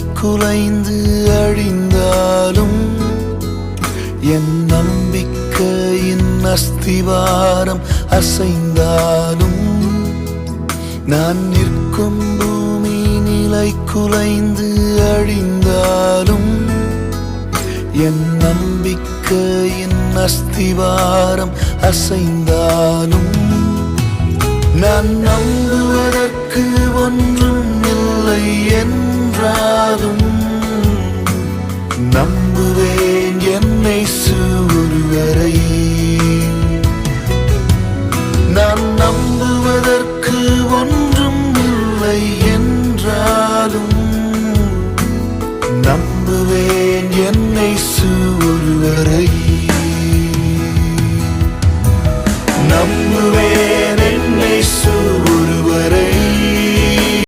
குலைந்து அழிந்தாலும் என் நம்பிக்கையின் அஸ்திவாரம் அசைந்தாலும் நான் நிற்கும் பூமி நிலை குலைந்து அழிந்தாலும் என் நம்பிக்கையின் அஸ்திவாரம் அசைந்தாலும் நான் நம்புவதற்கு ஒன்று நம்புவேன். என்னை ஒருவரை நான் நம்புவதற்கு ஒன்றும் இல்லை என்றாலும் நம்புவேன் என்னை ஒருவரை நம்புவேன்